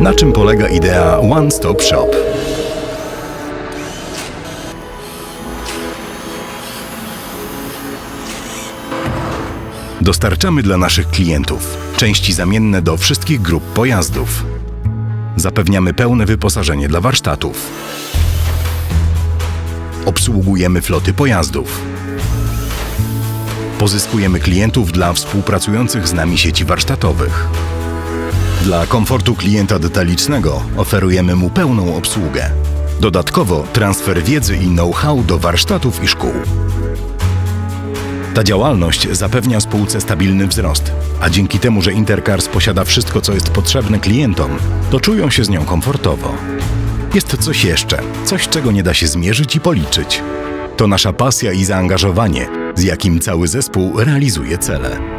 Na czym polega idea One Stop Shop? Dostarczamy dla naszych klientów części zamienne do wszystkich grup pojazdów. Zapewniamy pełne wyposażenie dla warsztatów. Obsługujemy floty pojazdów. Pozyskujemy klientów dla współpracujących z nami sieci warsztatowych. Dla komfortu klienta detalicznego oferujemy mu pełną obsługę. Dodatkowo transfer wiedzy i know-how do warsztatów i szkół. Ta działalność zapewnia spółce stabilny wzrost, a dzięki temu, że Intercars posiada wszystko, co jest potrzebne klientom, to czują się z nią komfortowo. Jest coś jeszcze, coś, czego nie da się zmierzyć i policzyć. To nasza pasja i zaangażowanie, z jakim cały zespół realizuje cele.